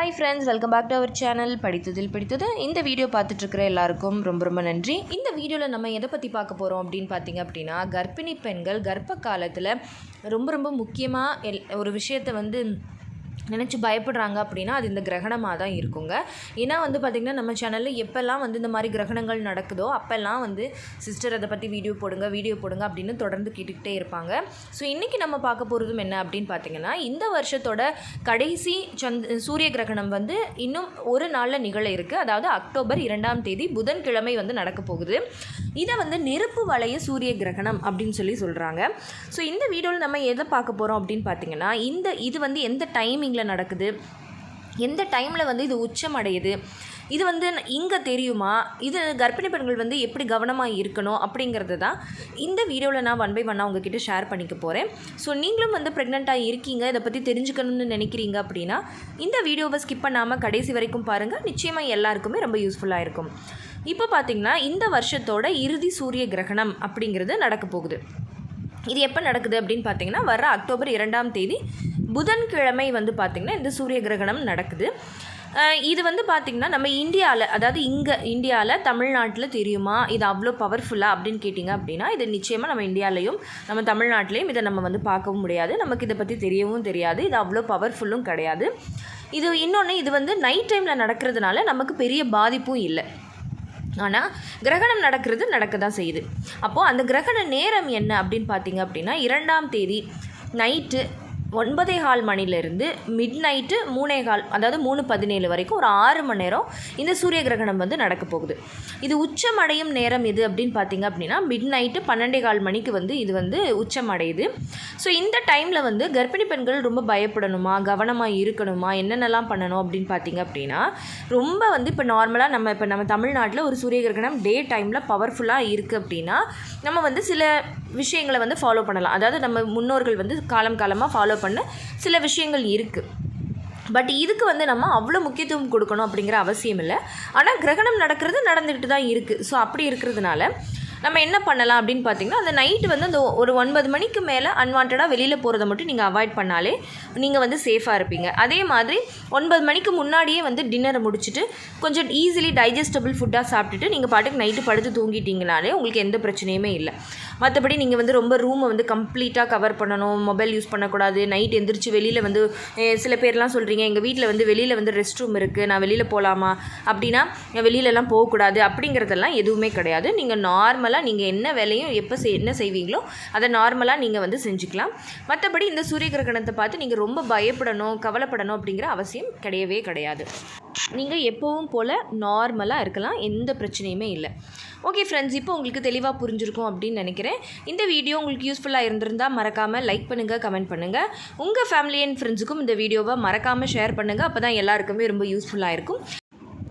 Hi friends welcome back to our channel படித்ததில் பிடித்தது. இந்த வீடியோ பார்த்துட்ருக்கிற எல்லாருக்கும் ரொம்ப ரொம்ப நன்றி. இந்த வீடியோவில் நம்ம எதை பற்றி பார்க்க போகிறோம் அப்படின்னு பார்த்தீங்க அப்படின்னா கர்ப்பிணி பெண்கள் கர்ப்ப காலத்தில் ரொம்ப ரொம்ப முக்கியமாக எல் ஒரு விஷயத்தை வந்து நினச்சி பயப்படுறாங்க அப்படின்னா அது இந்த கிரகணமாக தான் இருக்குங்க. ஏன்னா வந்து பார்த்திங்கன்னா நம்ம சேனலில் எப்போல்லாம் வந்து இந்த மாதிரி கிரகணங்கள் நடக்குதோ அப்போல்லாம் வந்து சிஸ்டர் அதை பற்றி வீடியோ போடுங்க வீடியோ போடுங்க அப்படின்னு தொடர்ந்து கேட்டுக்கிட்டே இருப்பாங்க. ஸோ இன்றைக்கி நம்ம பார்க்க போகிறதும் என்ன அப்படின்னு பார்த்தீங்கன்னா இந்த வருஷத்தோட கடைசி சந்த் சூரிய கிரகணம் வந்து இன்னும் ஒரு நாளில் நிகழ இருக்குது அதாவது அக்டோபர் இரண்டாம் தேதி புதன்கிழமை வந்து நடக்க போகுது. இதை வந்து நெருப்பு வளைய சூரிய கிரகணம் அப்படின்னு சொல்லி சொல்கிறாங்க ஸோ இந்த வீடியோவில் நம்ம எதை பார்க்க போகிறோம் அப்படின்னு பார்த்தீங்கன்னா இந்த இது வந்து எந்த டைமிங் டைமிங்கில் நடக்குது. எந்த டைமில் வந்து இது உச்சம் அடையுது? இது வந்து இங்கே தெரியுமா? இது கர்ப்பிணி பெண்கள் வந்து எப்படி கவனமாக இருக்கணும் அப்படிங்கிறது தான் இந்த வீடியோவில் நான் ஒன் பை ஒன்னாக உங்ககிட்ட ஷேர் பண்ணிக்க போகிறேன் ஸோ நீங்களும் வந்து ப்ரெக்னெண்ட்டாக இருக்கீங்க இதை பற்றி தெரிஞ்சுக்கணும்னு நினைக்கிறீங்க அப்படின்னா இந்த வீடியோவை ஸ்கிப் பண்ணாமல் கடைசி வரைக்கும் பாருங்கள் நிச்சயமாக எல்லாருக்குமே ரொம்ப யூஸ்ஃபுல்லாக இருக்கும். இப்போ பார்த்தீங்கன்னா இந்த வருஷத்தோட இறுதி சூரிய கிரகணம் அப்படிங்கிறது நடக்க போகுது. இது எப்போ நடக்குது அப்படின்னு பார்த்தீங்கன்னா வர அக்டோபர் இரண்டாம் தேதி புதன்கிழமை வந்து பார்த்திங்கன்னா இந்த சூரிய கிரகணம் நடக்குது. இது வந்து பார்த்திங்கன்னா நம்ம இந்தியாவில் அதாவது இங்கே இந்தியாவில் தமிழ்நாட்டில் தெரியுமா? இது அவ்வளோ பவர்ஃபுல்லாக அப்படின்னு கேட்டிங்க அப்படின்னா இது நிச்சயமாக நம்ம இந்தியாலையும் நம்ம தமிழ்நாட்டிலையும் இதை நம்ம வந்து பார்க்கவும் முடியாது. நமக்கு இதை பற்றி தெரியவும் தெரியாது. இது அவ்வளோ பவர்ஃபுல்லும் கிடையாது. இது இன்னொன்று இது வந்து நைட் டைமில் நடக்கிறதுனால நமக்கு பெரிய பாதிப்பும் இல்லை. ஆனால் கிரகணம் நடக்கிறது நடக்க தான் செய்யுது. அப்போது அந்த கிரகண நேரம் என்ன அப்படின்னு பார்த்தீங்க அப்படின்னா இரண்டாம் தேதி நைட்டு ஒன்பதே கால் மணிலேருந்து மிட் நைட்டு மூணே கால் அதாவது மூணு பதினேழு வரைக்கும் ஒரு ஆறு மணி நேரம் இந்த சூரிய கிரகணம் வந்து நடக்க போகுது. இது உச்சமடையும் நேரம் எது அப்படின்னு பார்த்தீங்க அப்படின்னா மிட் நைட்டு பன்னெண்டே கால் மணிக்கு வந்து இது வந்து உச்சம் அடையுது ஸோ இந்த டைமில் வந்து கர்ப்பிணி பெண்கள் ரொம்ப பயப்படணுமா கவனமாக இருக்கணுமா என்னென்னலாம் பண்ணணும் அப்படின்னு பார்த்தீங்க அப்படின்னா ரொம்ப வந்து இப்போ நார்மலாக நம்ம இப்போ நம்ம தமிழ்நாட்டில் ஒரு சூரிய கிரகணம் டே டைமில் பவர்ஃபுல்லாக இருக்குது அப்படின்னா நம்ம வந்து சில விஷயங்களை வந்து ஃபாலோ பண்ணலாம். அதாவது நம்ம முன்னோர்கள் வந்து காலம் காலமாக ஃபாலோ பண்ண சில விஷயங்கள் இருக்குது பட் இதுக்கு வந்து நம்ம அவ்வளோ முக்கியத்துவம் கொடுக்கணும் அப்படிங்கிற அவசியம் இல்லை. ஆனால் கிரகணம் நடக்கிறது நடந்துக்கிட்டு தான் இருக்குது ஸோ அப்படி இருக்கிறதுனால நம்ம என்ன பண்ணலாம் அப்படின்னு பார்த்தீங்கன்னா அந்த நைட்டு வந்து அந்த ஒரு ஒன்பது மணிக்கு மேலே அன்வான்டாக வெளியில் போகிறத மட்டும் நீங்கள் அவாய்ட் பண்ணாலே நீங்கள் வந்து சேஃபாக இருப்பீங்க. அதே மாதிரி ஒன்பது மணிக்கு முன்னாடியே வந்து டின்னரை முடிச்சுட்டு கொஞ்சம் ஈஸிலி டைஜஸ்டபிள் ஃபுட்டாக சாப்பிட்டுட்டு நீங்கள் பாட்டுக்கு நைட்டு படுத்து தூங்கிட்டீங்கனாலே உங்களுக்கு எந்த பிரச்சனையுமே இல்லை. மற்றபடி நீங்கள் வந்து ரொம்ப ரூமை வந்து கம்ப்ளீட்டாக கவர் பண்ணணும் மொபைல் யூஸ் பண்ணக்கூடாது நைட் எந்திரிச்சு வெளியில் வந்து சில பேர்லாம் சொல்கிறீங்க எங்கள் வீட்டில் வந்து வெளியில் வந்து ரெஸ்ட் ரூம் இருக்குது நான் வெளியில் போகலாமா அப்படின்னா வெளியிலலாம் போகக்கூடாது அப்படிங்கிறதெல்லாம் எதுவுமே கிடையாது. நீங்கள் நார்மல் நார்மலாக நீங்கள் என்ன வேலையும் எப்போ செய் என்ன செய்வீங்களோ அதை நார்மலாக நீங்கள் வந்து செஞ்சுக்கலாம். மற்றபடி இந்த சூரிய கிரகணத்தை பார்த்து நீங்கள் ரொம்ப பயப்படணும் கவலைப்படணும் அப்படிங்கிற அவசியம் கிடையவே கிடையாது. நீங்கள் எப்போவும் போல் நார்மலாக இருக்கலாம் எந்த பிரச்சனையுமே இல்லை. ஓகே ஃப்ரெண்ட்ஸ் இப்போ உங்களுக்கு தெளிவாக புரிஞ்சிருக்கும் அப்படின்னு நினைக்கிறேன். இந்த வீடியோ உங்களுக்கு யூஸ்ஃபுல்லாக இருந்திருந்தால் மறக்காமல் லைக் பண்ணுங்கள் கமெண்ட் பண்ணுங்கள் உங்கள் ஃபேமிலி அண்ட் ஃப்ரெண்ட்ஸுக்கும் இந்த வீடியோவை மறக்காமல் ஷேர் பண்ணுங்கள் அப்போ தான் எல்லாருக்குமே ரொம்ப யூஸ்ஃபுல்லாக இருக்கும்.